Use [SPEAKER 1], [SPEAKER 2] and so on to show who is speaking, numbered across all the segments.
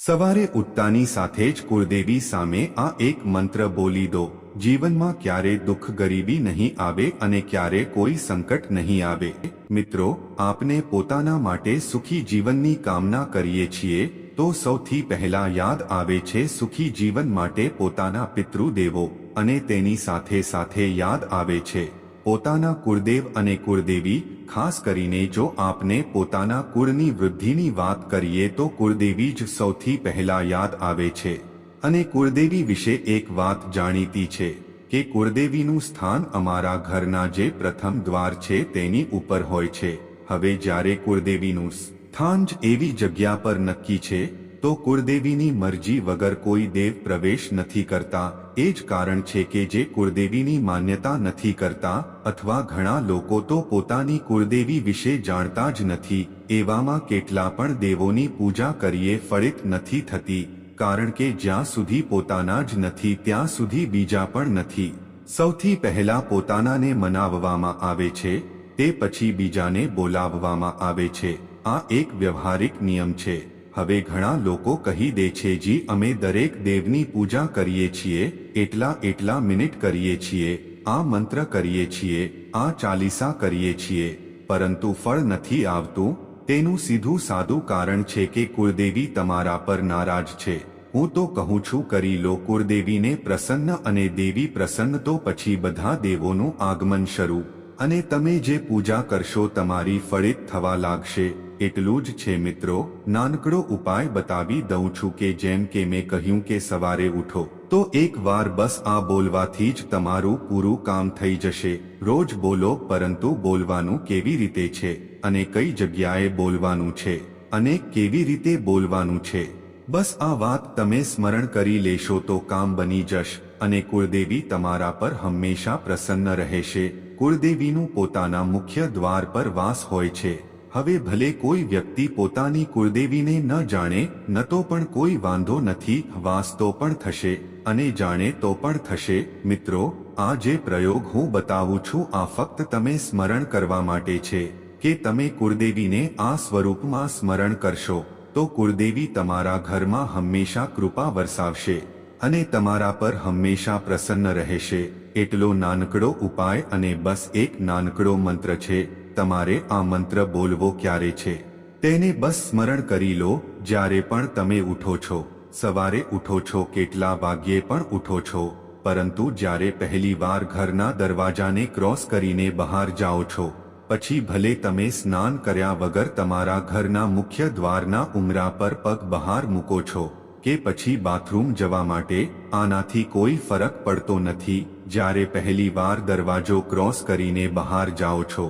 [SPEAKER 1] સવારે ઉઠતાની સાથે જ કુળદેવી સામે આ એક મંત્ર બોલી દો, જીવનમાં ક્યારે દુઃખ ગરીબી નહીં આવે અને ક્યારે કોઈ સંકટ નહીં આવે? મિત્રો, આપને પોતાના માટે સુખી જીવનની કામના કરીએ છીએ, તો સૌથી પહેલા યાદ આવે છે સુખી જીવન માટે પોતાના પિતૃદેવો, અને તેની સાથે સાથે યાદ આવે છે. પોતાના કુળદેવ અને કુળદેવી, ખાસ કરીને જો આપને પોતાના કુળની વૃદ્ધિની વાત કરીએ તો કુળદેવી જ સૌથી પહેલા યાદ આવે છે. અને કુળદેવી વિશે એક વાત જાણીતી છે કે કુળદેવીનું સ્થાન અમારા ઘરના જે પ્રથમ દ્વાર છે તેની ઉપર હોય છે. હવે જ્યારે કુળદેવીનું સ્થાન જ એવી જગ્યા પર નક્કી છે તો કુળદેવીની મરજી વગર કોઈ દેવ પ્રવેશ નથી કરતા. એ જ કારણ છે કે જે કુળદેવીની માન્યતા નથી કરતા, અથવા ઘણા લોકો તો પોતાની કુળદેવી વિશે જાણતા જ નથી. એવામાં કેટલા પણ દેવોની પૂજા કરીએ ફળિત નથી થતી, કારણ કે જ્યાં સુધી પોતાના જ નથી ત્યાં સુધી બીજા પણ નથી. સૌથી પહેલા પોતાનાને મનાવવામાં આવે છે, તે પછી બીજાને બોલાવવામાં આવે છે. આ એક વ્યવહારિક નિયમ છે. હવે ઘણા લોકો કહી દે છે, જી, અમે દરેક દેવની પૂજા કરીએ છીએ, એટલા એટલા મિનિટ કરીએ છીએ, આ મંત્ર કરીએ છીએ, આ ચાલીસા કરીએ છીએ, પરંતુ ફળ નથી આવતું, તેનું સીધું સાદું કારણ છે કે કુળદેવી તમારા પર નારાજ છે. હું તો કહું છું, કરી લો. કુળદેવીને પ્રસન્ન અને દેવી પ્રસન્ન તો પછી બધા દેવોનું આગમન શરૂ. અને તમે જે પૂજા કરશો તમારી ફળિત થવા લાગશે. એટલું જ છે મિત્રો, નાનકડો ઉપાય બતાવી દઉં છું કે જેમ કે મેં કહ્યું કે સવારે ઉઠો, તો એક વાર બસ આ બોલવાથી જ તમારું પૂરું કામ થઈ જશે. રોજ બોલો, પરંતુ બોલવાનું કેવી રીતે છે? અને કઈ જગ્યાએ બોલવાનું છે? અને કેવી રીતે બોલવાનું છે? બસ આ વાત તમે સ્મરણ કરી લેશો તો કામ બની જશ, અને કુળદેવી તમારા પર હંમેશા પ્રસન્ન રહેશે. કુળદેવીનું પોતાના મુખ્ય દ્વાર પર વાસ હોય છે. હવે ભલે કોઈ વ્યક્તિ પોતાની કુળદેવીને ન જાણે, ન તો પણ કોઈ વાંધો નથી, વાસ તો પણ થશે, અને જાણે તો પણ થશે. મિત્રો, આ જે પ્રયોગ હું બતાવું છું આ ફક્ત તમે સ્મરણ કરવા માટે છે, કે તમે કુળદેવીને આ સ્વરૂપમાં સ્મરણ કરશો, તો કુળદેવી તમારા ઘરમાં હંમેશા કૃપા વરસાવશે, અને તમારા પર હંમેશા પ્રસન્ન રહેશે. એટલો નાનકડો ઉપાય અને બસ એક નાનકડો મંત્ર છે, તમારે આ મંત્ર બોલવો ક્યારે છે? તેને બસ સ્મરણ કરી લો, જ્યારે પણ તમે ઉઠો છો. સવારે ઉઠો છો, કેટલા વાગ્યે પણ ઉઠો છો. પરંતુ જ્યારે પહેલી વાર ઘરના દરવાજાને ક્રોસ કરીને બહાર જાઓ છો, પછી ભલે તમે સ્નાન કર્યા વગર તમારા ઘરના મુખ્ય દ્વારના ઉમરા પર પગ બહાર મૂકો છો, કે પછી બાથરૂમ જવા માટે, આનાથી કોઈ ફરક પડતો નથી. જ્યારે પહેલી વાર દરવાજો ક્રોસ કરીને બહાર જાઓ છો,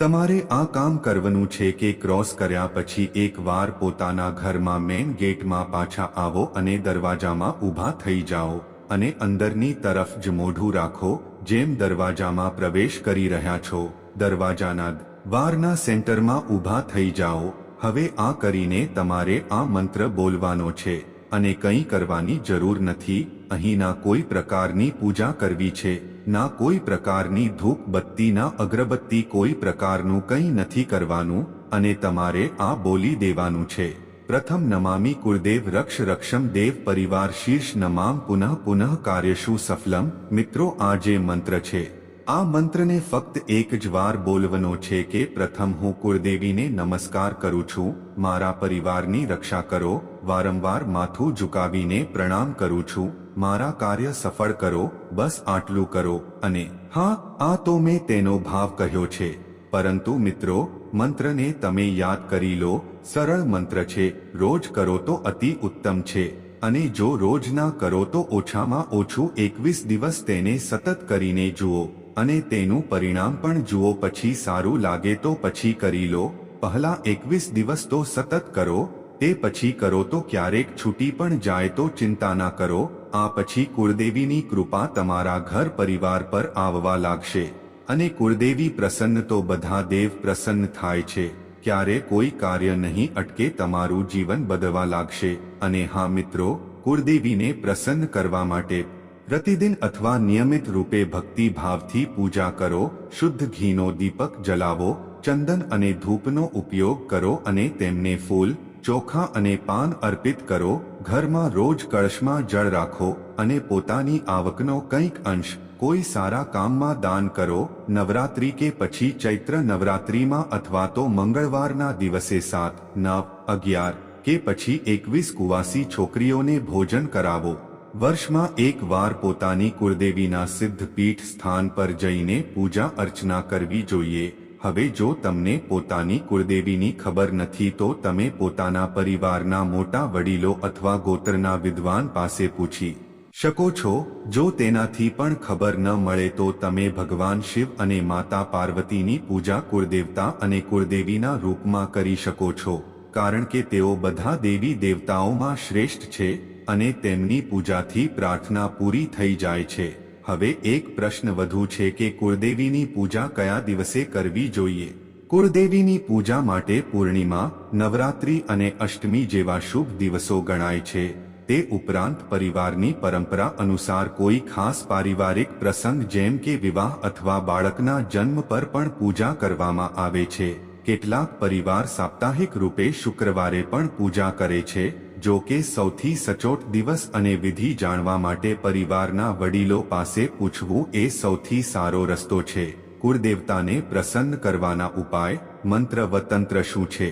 [SPEAKER 1] તમારે આ કામ કરવાનું છે કે ક્રોસ કર્યા પછી એકવાર પોતાના ઘરમાં મેન ગેટમાં પાછા આવો અને દરવાજામાં ઊભા થઈ જાઓ અને અંદરની તરફ જ મોઢું રાખો, જેમ દરવાજામાં પ્રવેશ કરી રહ્યા છો. દરવાજાના વારના સેન્ટરમાં ઊભા થઈ જાઓ. હવે આ કરીને તમારે આ મંત્ર બોલવાનો છે. અને કંઈ કરવાની જરૂર નથી, અહીંના કોઈ પ્રકારની પૂજા કરવી છે, ના કોઈ પ્રકારની ધૂપ બત્તીના અગરબત્તી કોઈ પ્રકારનું કંઈ નથી કરવાનું, અને તમારે આ બોલી દેવાનું છે. પ્રથમ નમામી કુળદેવ રક્ષ રક્ષમ દેવ પરિવાર શીર્ષ નમામ પુનઃ પુનઃ કાર્યશુ સફલમ. મિત્રો, આ જે મંત્ર છે આ મંત્રને ફક્ત એક જ વાર બોલવાનો છે કે, પ્રથમ હું કુળદેવીને નમસ્કાર કરું છું, મારા પરિવારની રક્ષા કરો, વારંવાર માથું ઝુકાવીને પ્રણામ કરું છું, મારા કાર્ય સફળ કરો, બસ આટલું કરો, અને, હા, આ તો મેં તેનો ભાવ કહ્યો છે, પરંતુ મિત્રો, મંત્રને તમે યાદ કરી લો, સરળ મંત્ર છે, રોજ કરો તો અતિ ઉત્તમ છે, અને જો રોજ ના કરો તો ઓછામાં ઓછું એકવીસ દિવસ તેને સતત કરીને જુઓ. અને તેનું પરિણામ પણ જુઓ પછી સારું લાગે તો પછી કરી લો, પહેલા એકવીસ દિવસ તો સતત કરો, તે પછી કરો તો ક્યારેક છૂટી પણ જાય તો ચિંતા ના કરો, આ પછી કુળદેવીની કૃપા તમારા ઘર પરિવાર પર આવવા લાગશે. અને કુળદેવી પ્રસન્ન તો બધા દેવ પ્રસન્ન થાય છે, ક્યારે કોઈ કાર્ય નહીં અટકે તમારું જીવન બદલવા લાગશે. અને હા મિત્રો, કુળદેવીને પ્રસન્ન કરવા માટે પ્રતિદિન અથવા નિયમિત રૂપે ભક્તિ ભાવથી પૂજા કરો, શુદ્ધ ઘીનો દીપક જલાવો, ચંદન અને ધૂપનો ઉપયોગ કરો અને તેમને ફૂલ, ચોખા અને પાન અર્પિત કરો, ઘરમાં રોજ કળશમાં જળ રાખો અને પોતાની આવકનો કંઈક અંશ, કોઈ સારા કામમાં દાન કરો, નવરાત્રી કે પછી ચૈત્ર નવરાત્રીમાં અથવા તો મંગળવારના દિવસે સાત, નવ, અગિયાર કે પછી એકવીસ કુવાસી છોકરીઓને ભોજન કરાવો. વર્ષમાં એક વાર પોતાની કુળદેવીના સિદ્ધ પીઠ સ્થાન પર જઈને પૂજા અર્ચના કરવી જોઈએ. હવે જો તમને પોતાની કુળદેવીની ખબર નથી તો તમે પોતાના પરિવારના મોટા વડીલો અથવા ગોત્રના વિદ્વાન પાસે પૂછી શકો છો. જો તેનાથી પણ ખબર ન મળે તો તમે ભગવાન શિવ અને માતા પાર્વતીની પૂજા કુળદેવતા અને કુળદેવીના રૂપમાં કરી શકો છો. કારણ કે તેઓ બધા દેવી દેવતાઓમાં શ્રેષ્ઠ છે અને તેમની પૂજાથી પ્રાર્થના પૂરી થઈ જાય છે. હવે એક પ્રશ્ન વધુ છે કે કુળદેવીની પૂજા કયા દિવસે કરવી જોઈએ? કુળદેવીની પૂજા માટે પૂર્ણિમા, નવરાત્રિ અને અષ્ટમી જેવા શુભ દિવસો ગણાય છે. તે ઉપરાંત પરિવારની પરંપરા અનુસાર કોઈ ખાસ પારિવારિક પ્રસંગ જેમ કે વિવાહ અથવા બાળકના જન્મ પર પણ પૂજા કરવામાં આવે છે. કેટલાક પરિવાર સાપ્તાહિક રૂપે શુક્રવારે પણ પૂજા કરે છે, જો કે સૌથી સચોટ દિવસ અને વિધિ જાણવા માટે પરિવારના વડીલો પાસે પૂછવું એ સૌથી સારો રસ્તો છે. કુળદેવતાને પ્રસન્ન કરવાના ઉપાય, મંત્ર વ તંત્ર શું છે?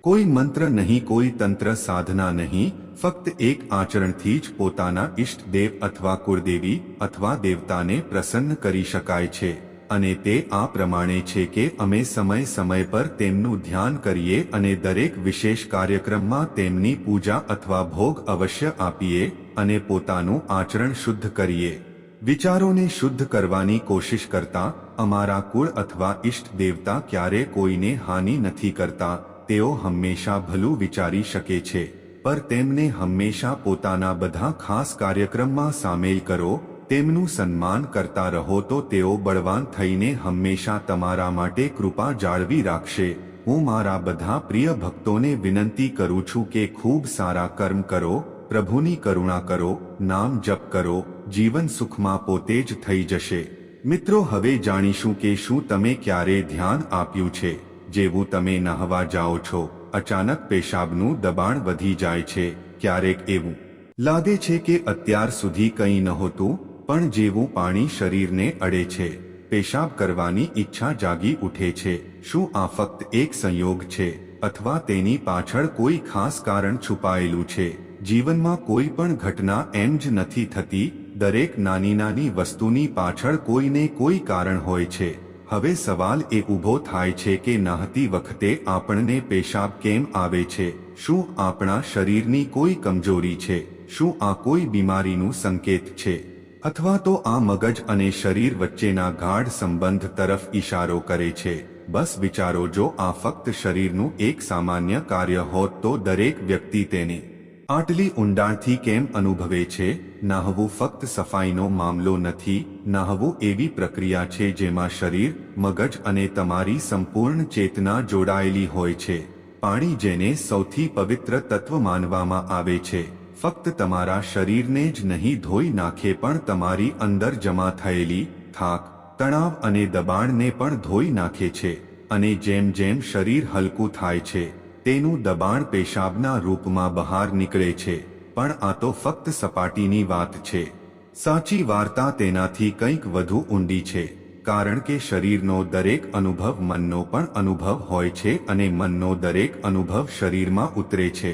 [SPEAKER 1] કોઈ મંત્ર નહીં, કોઈ તંત્ર સાધના નહીં, ફક્ત એક આચરણથી જ પોતાના ઈષ્ટ દેવ અથવા કુળદેવી અથવા દેવતાને પ્રસન્ન કરી શકાય છે. અને તે આ પ્રમાણે છે કે અમે સમય સમય પર તેમનું ધ્યાન કરીએ અને દરેક વિશેષ કાર્યક્રમમાં તેમની પૂજા અથવા ભોગ અવશ્ય આપીએ અને પોતાનું આચરણ શુદ્ધ કરીએ. વિચારોને શુદ્ધ કરવાની કોશિશ કરતા, અમારા કુળ અથવા ઈષ્ટ દેવતા ક્યારે કોઈને હાનિ નથી કરતા, તેઓ હંમેશા ભલું વિચારી શકે છે. પર તેમને હંમેશા પોતાના બધા ખાસ કાર્યક્રમમાં સામેલ કરો તેમનું સન્માન કરતા રહો તો તેઓ બળવાન થઈને હંમેશા તમારા માટે કૃપા જાળવી રાખશે. હું મારા બધા પ્રિય ભક્તોને વિનંતી કરું છું કે ખૂબ સારા કર્મ કરો, પ્રભુની કરુણા કરો, નામ જપ કરો, જીવન સુખમાં પોતે જ થઈ જશે. મિત્રો, હવે જાણીશું કે શું તમે ક્યારે ધ્યાન આપ્યું છે. જેવું તમે નહવા જાઓ છો, અચાનક પેશાબનું દબાણ વધી જાય છે, ક્યારેક એવું લાગે છે કે અત્યાર સુધી કંઈ નહોતું. પણ જેવું પાણી શરીરને અડે છે, પેશાબ કરવાની ઈચ્છા જાગી ઉઠે છે. શું આ ફક્ત એક સંયોગ છે, અથવા તેની પાછળ કોઈ ખાસ કારણ છુપાયેલું છે? જીવનમાં કોઈ પણ ઘટના એમ જ નથી થતી, દરેક નાની નાની વસ્તુની પાછળ કોઈને કોઈ કારણ હોય છે. હવે સવાલ એ ઊભો થાય છે કે નાહતી વખતે આપણને પેશાબ કેમ આવે છે? શું આપણા શરીરની કોઈ કમજોરી છે? શું આ કોઈ બીમારીનું સંકેત છે? અથવા તો આ મગજ અને શરીર વચ્ચેના ગાઢ સંબંધ તરફ ઈશારો કરે છે. બસ વિચારો, જો આ ફક્ત શરીરનું એક સામાન્ય કાર્ય હોત તો દરેક વ્યક્તિ તેને આટલી ઊંડાણથી કેમ અનુભવે છે? નાહવું ફક્ત સફાઈનો મામલો નથી. નાહવું એવી પ્રક્રિયા છે જેમાં શરીર, મગજ અને તમારી સંપૂર્ણ ચેતના જોડાયેલી હોય છે. પાણી જેને સૌથી પવિત્ર તત્વ માનવામાં આવે છે. ફક્ત તમારા શરીરને જ નહીં, ધોઈ નાખે પણ તમારી અંદર જમા થયેલી થાક, તણાવ અને દબાણને પણ ધોઈ નાખે છે અને જેમ જેમ શરીર હલકું થાય છે, તેનું દબાણ પેશાબના રૂપમાં બહાર નીકળે છે. પણ આ તો ફક્ત સપાટીની વાત છે. સાચી વાર્તા તેનાથી કંઈક વધુ ઊંડી છે, કારણ કે શરીરનો દરેક અનુભવ મનનો પણ અનુભવ હોય છે અને મનનો દરેક અનુભવ શરીરમાં ઉતરે છે.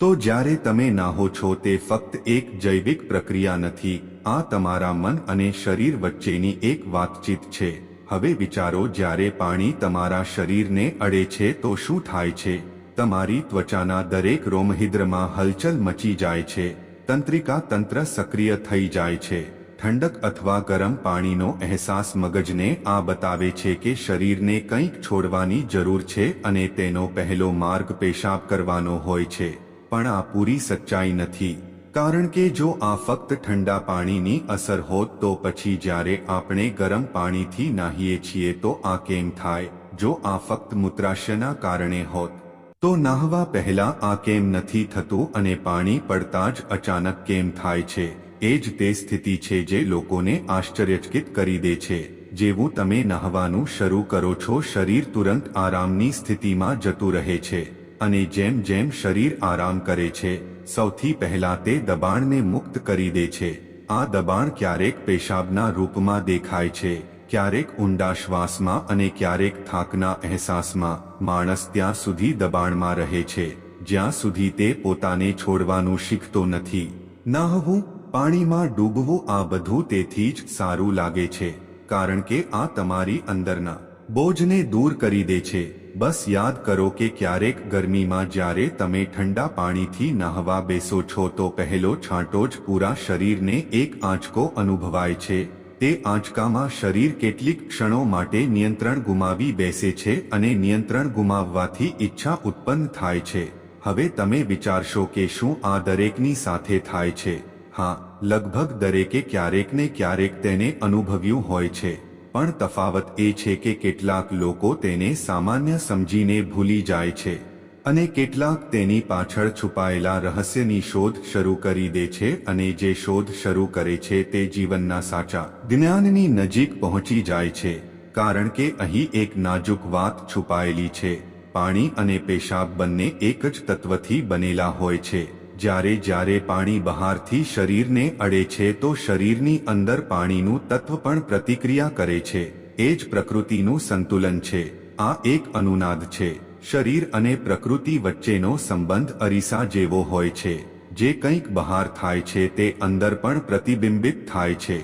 [SPEAKER 1] તો જ્યારે તમે નાહો છો તે ફક્ત એક જૈવિક પ્રક્રિયા નથી, આ તમારા મન અને શરીર વચ્ચેની એક વાતચીત છે. હવે વિચારો જ્યારે પાણી તમારા શરીરને અડે છે તો શું થાય છે? તમારી ત્વચાના દરેક રોમહિદ્રમાં હલચલ મચી જાય છે. તંત્રિકા તંત્ર સક્રિય થઈ જાય છે. ઠંડક અથવા ગરમ પાણીનો અહેસાસ મગજને આ બતાવે છે કે શરીરને કંઈક છોડવાની જરૂર છે અને તેનો પહેલો માર્ગ પેશાબ કરવાનો હોય છે. પણ આ પૂરી સચ્ચાઈ નથી. કારણ કે જો આ ફક્ત ઠંડા પાણીની અસર હોત તો પછી જ્યારે આપણે ગરમ પાણીથી નાહીએ છીએ તો આ કેમ થાય? જો આ ફક્ત મૂત્રાશયના કારણે હોત, તો નાહવા પહેલા આ કેમ નથી થતું અને પાણી પડતા જ અચાનક કેમ થાય છે? એ જ તે સ્થિતિ છે જે લોકોને આશ્ચર્યચકિત કરી દે છે. જેવું તમે નાહવાનું શરૂ કરો છો, શરીર તુરંત આરામની સ્થિતિમાં જતું રહે છે. અને જેમ જેમ શરીર આરામ કરે છે, સૌથી પહેલા તે દબાણને મુક્ત કરી દે છે. આ દબાણ ક્યારેક પેશાબના રૂપમાં દેખાય છે, ક્યારેક ઊંડા શ્વાસમાં અને ક્યારેક થાકના અહેસાસમાં. માણસ ત્યાં સુધી દબાણમાં રહે છે, જ્યાં સુધી તે પોતાને છોડવાનું શીખતો નથી. નાહવું પાણીમાં ડૂબવું આ બધું તેથી જ સારું લાગે છે, કારણ કે આ તમારી અંદરના બોજને દૂર કરી દે છે. બસ યાદ કરો કે ક્યારેક ગરમીમાં જ્યારે તમે ઠંડા પાણીથી નહાવા બેસો છો તો પહેલો છાંટો જ પૂરા શરીરને એક આંચકો અનુભવાય છે. તે આંચકામાં શરીર કેટલીક ક્ષણો માટે નિયંત્રણ ગુમાવી બેસે છે અને નિયંત્રણ ગુમાવવાથી ઈચ્છા ઉત્પન્ન થાય છે. હવે તમે વિચારશો કે શું આ દરેકની સાથે થાય છે. હા, લગભગ દરેકે ક્યારેક ને ક્યારેક તેને અનુભવ્યું હોય છે. પણ તફાવત એ છે કે કેટલાક લોકો તેને સામાન્ય સમજીને ભૂલી જાય છે અને કેટલાક તેની પાછળ છુપાયેલા રહસ્યની શોધ શરૂ કરી દે છે અને જે શોધ શરૂ કરે છે તે જીવનના સાચા જ્ઞાનની નજીક પહોંચી જાય છે. કારણ કે અહીં એક નાજુક વાત છુપાયેલી છે. પાણી અને પેશાબ બંને એક જ તત્વથી બનેલા હોય છે. જ્યારે જ્યારે પાણી બહારથી શરીરને અડે છે તો શરીરની અંદર પાણીનું તત્વ પણ પ્રતિક્રિયા કરે છે. એ જ પ્રકૃતિનું સંતુલન છે. આ એક અનુનાદ છે. શરીર અને પ્રકૃતિ વચ્ચેનો સંબંધ અરીસા જેવો હોય છે. જે કંઈક બહાર થાય છે તે અંદર પણ પ્રતિબિંબિત થાય છે.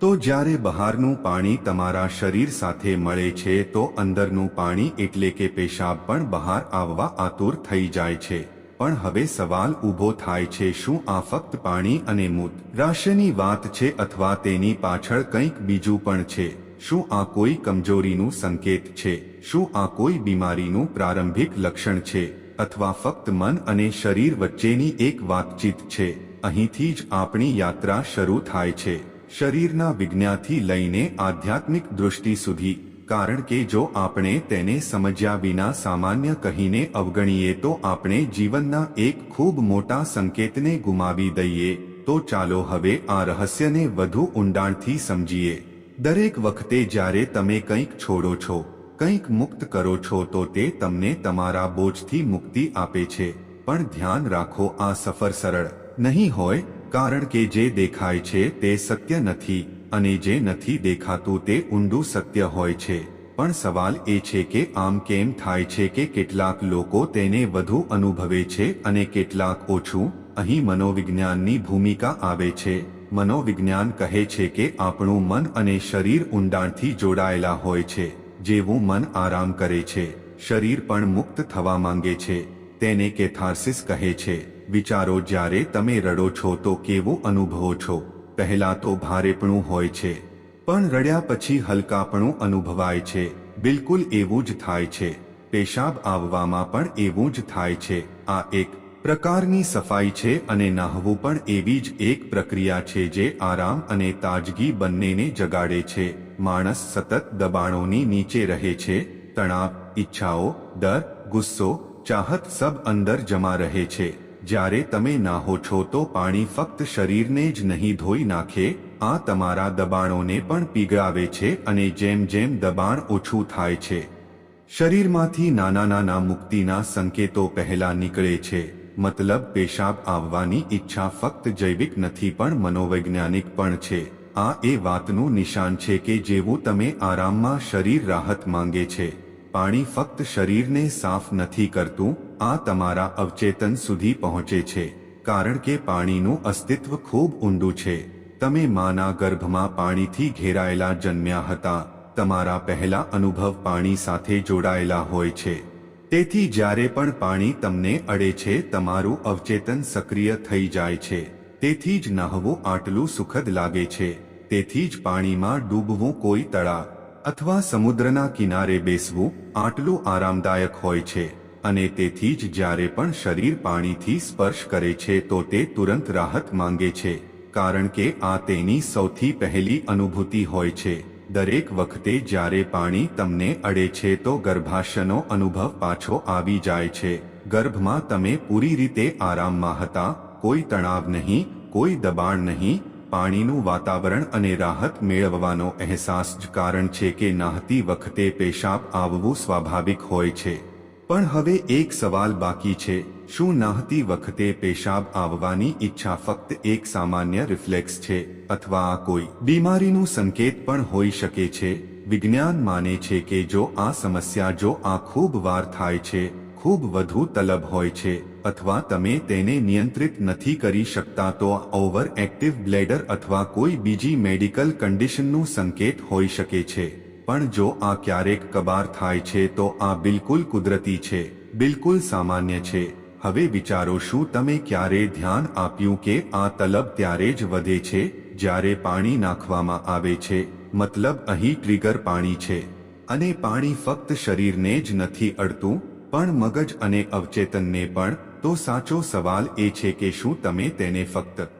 [SPEAKER 1] તો જ્યારે બહારનું પાણી તમારા શરીર સાથે મળે છે તો અંદરનું પાણી એટલે કે પેશાબ પણ બહાર આવવા આતુર થઈ જાય છે. પણ હવે સવાલ ઊભો થાય છે, શું આ ફક્ત પાણી અને મૂત રાશિની વાત છે અથવા તેની પાછળ કંઈક બીજું પણ છે? શું આ કોઈ કમજોરીનું સંકેત છે? શું આ કોઈ બીમારીનું પ્રારંભિક લક્ષણ છે? અથવા ફક્ત મન અને શરીર વચ્ચેની એક વાતચીત છે? અહીંથી જ આપણી યાત્રા શરૂ થાય છે. શરીરના વિજ્ઞાથી લઈને આધ્યાત્મિક દૃષ્ટિ સુધી કારણ કે જો આપણે તેને સમજ્યા વિના સામાન્ય કહીને અવગણીએ તો આપણે જીવનના એક ખૂબ મોટા સંકેતને ગુમાવી દઈએ, તો ચાલો હવે આ રહસ્યને વધુ ઊંડાણથી સમજીએ. દરેક વખતે જ્યારે તમે કંઈક છોડો છો, કંઈક મુક્ત કરો છો, તો તે તમને તમારા બોજથી મુક્તિ આપે છે. પણ ધ્યાન રાખો આ સફર સરળ નહીં હોય, કારણ કે જે દેખાય છે તે સત્ય નથી. અને જે નથી દેખાતું તે ઊંડું સત્ય હોય છે. પણ સવાલ એ છે કે આમ કેમ થાય છે કે કેટલાક લોકો તેને વધુ અનુભવે છે અને કેટલાક ઓછું? અહીં મનોવિજ્ઞાનની ભૂમિકા આવે છે. મનોવિજ્ઞાન કહે છે કે આપણું મન અને શરીર ઊંડાણથી જોડાયેલા હોય છે, જેવું મન આરામ કરે છે. શરીર પણ મુક્ત થવા માંગે છે. તેને કેથાર્સિસ કહે છે. વિચારો, જ્યારે તમે રડો છો તો કેવું અનુભવો છો? પહેલા તો ભારેપણું હોય છે, પણ રડ્યા પછી હલકાપણું અનુભવાય છે, બિલકુલ એવું જ થાય છે, પેશાબ આવવામાં પણ એવું જ થાય છે, આ એક પ્રકારની સફાઈ છે અને નાહવું પણ એવી જ એક પ્રક્રિયા છે જે આરામ અને તાજગી બંનેને જગાડે છે, માણસ સતત દબાણોની નીચે રહે છે, તણાવ, ઈચ્છાઓ, ડર, ગુસ્સો, ચાહત સબ અંદર જમા રહે છે. જ્યારે તમે નાહો છો તો પાણી ફક્ત શરીરને જ નહીં ધોઈ નાખે, આ તમારા દબાણોને પણ પીગળાવે છે અને જેમ જેમ દબાણ ઓછું થાય છે. શરીરમાંથી નાના નાના મુક્તિના સંકેતો પહેલા નીકળે છે. મતલબ પેશાબ આવવાની ઈચ્છા ફક્ત જૈવિક નથી પણ મનોવૈજ્ઞાનિક પણ છે. આ એ વાતનું નિશાન છે કે જેવું તમે આરામમાં શરીર રાહત માંગે છે. પાણી ફક્ત શરીરને સાફ નથી કરતું આ તમારા અવચેતન સુધી પહોંચે છે, કારણ કે પાણીનું અસ્તિત્વ ખૂબ ઊંડું છે. તમે માના ગર્ભમાં પાણીથી ઘેરાયેલા જન્મ્યા હતા. તમારા પહેલા અનુભવ પાણી સાથે જોડાયેલા હોય છે. તેથી જ્યારે પણ પાણી તમને અડે છે, તમારું અવચેતન સક્રિય થઈ જાય છે. તેથી જ નહવું આટલું સુખદ લાગે છે. તેથી જ પાણીમાં ડૂબવું કોઈ તળા અથવા સમુદ્રના કિનારે બેસવું આટલું આરામદાયક હોય છે. અને તેથી જ જ્યારે પણ શરીર પાણીથી સ્પર્શ કરે છે તો તે તુરંત રાહત માંગે છે, કારણ કે આ તેની સૌથી પહેલી અનુભૂતિ હોય છે. દરેક વખતે જ્યારે પાણી તમને અડે છે તો ગર્ભાશયનો અનુભવ પાછો આવી જાય છે. ગર્ભમાં તમે પૂરી રીતે આરામમાં હતા, કોઈ તણાવ નહીં, કોઈ દબાણ નહીં, પાણીનું વાતાવરણ અને રાહત મેળવવાનો અહેસાસ જ કારણ છે કે નાહતી વખતે પેશાબ આવવું સ્વાભાવિક હોય છે. પણ હવે એક સવાલ બાકી છે, શું નાહતી વખતે પેશાબ આવવાની ઈચ્છા ફક્ત એક સામાન્ય રિફ્લેક્સ છે, અથવા આ કોઈ બીમારીનું સંકેત પણ હોઈ શકે છે? વિજ્ઞાન માને છે કે જો આ સમસ્યા જો આ ખૂબ વાર થાય છે, ખૂબ વધુ તલબ હોય છે, અથવા તમે તેને નિયંત્રિત નથી કરી શકતા તો ઓવર એક્ટિવ બ્લેડર અથવા કોઈ બીજી મેડિકલ કન્ડિશનનું સંકેત હોઈ શકે છે. પણ જો આ ક્યારેક કબાર થાય છે તો આ બિલકુલ કુદરતી છે, બિલકુલ સામાન્ય છે. હવે વિચારો શું તમે ક્યારે ધ્યાન આપ્યું કે આ તલબ ત્યારે જ વધે છે, જ્યારે પાણી નાખવામાં આવે છે? મતલબ અહીં ટ્રિગર પાણી છે. અને પાણી ફક્ત શરીરને જ નથી અડતું, પણ મગજ અને અવચેતનને પણ. તો સાચો સવાલ એ છે કે શું તમે તેને ફક્ત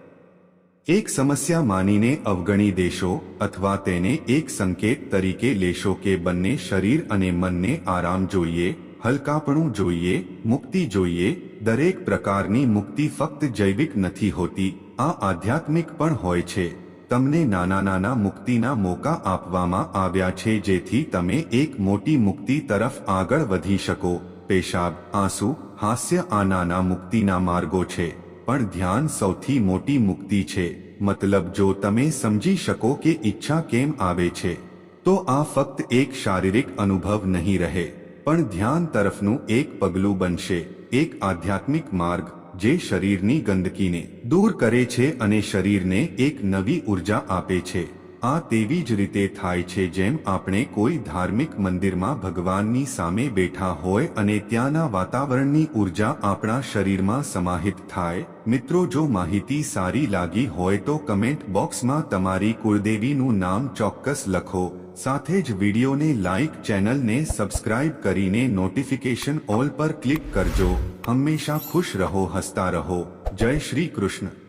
[SPEAKER 1] એક સમસ્યા માનીને અવગણી દેશો અથવા તેને એક સંકેત તરીકે લેશો કે બંને શરીર અને મનને આરામ જોઈએ, હલકાપણું જોઈએ, મુક્તિ જોઈએ, દરેક પ્રકારની મુક્તિ ફક્ત જૈવિક નથી હોતી, આ આધ્યાત્મિક પણ હોય છે. તમને નાના નાના મુક્તિના મોકા આપવામાં આવ્યા છે જેથી તમે એક મોટી મુક્તિ તરફ આગળ વધી શકો. પેશાબ, આંસુ, હાસ્ય આ નાના મુક્તિના માર્ગો છે. પણ ધ્યાન સૌથી મોટી મુક્તિ છે. મતલબ જો તમે સમજી શકો કે ઈચ્છા કેમ આવે છે, તો આ ફક્ત એક શારીરિક અનુભવ નહીં રહે, પણ ધ્યાન તરફનું એક પગલું બનશે. એક આધ્યાત્મિક માર્ગ, જે શરીરની ગંદકીને દૂર કરે છે અને શરીરને એક નવી ઊર્જા આપે છે. આ તેવી જ રીતે થાય છે જેમ આપણે કોઈ ધાર્મિક મંદિરમાં ભગવાનની સામે બેઠા હોય અને ત્યાંના વાતાવરણની ઊર્જા આપણા શરીરમાં સમાહિત થાય. મિત્રો, જો માહિતી સારી લાગી હોય તો કમેન્ટ બોક્સમાં તમારી કુળદેવીનું નામ ચોક્કસ લખો. સાથે જ વિડીયોને લાઇક ચેનલને સબસ્ક્રાઇબ કરીને નોટિફિકેશન ઓલ પર ક્લિક કરજો. હંમેશા ખુશ રહો, હસતા રહો. જય શ્રી કૃષ્ણ.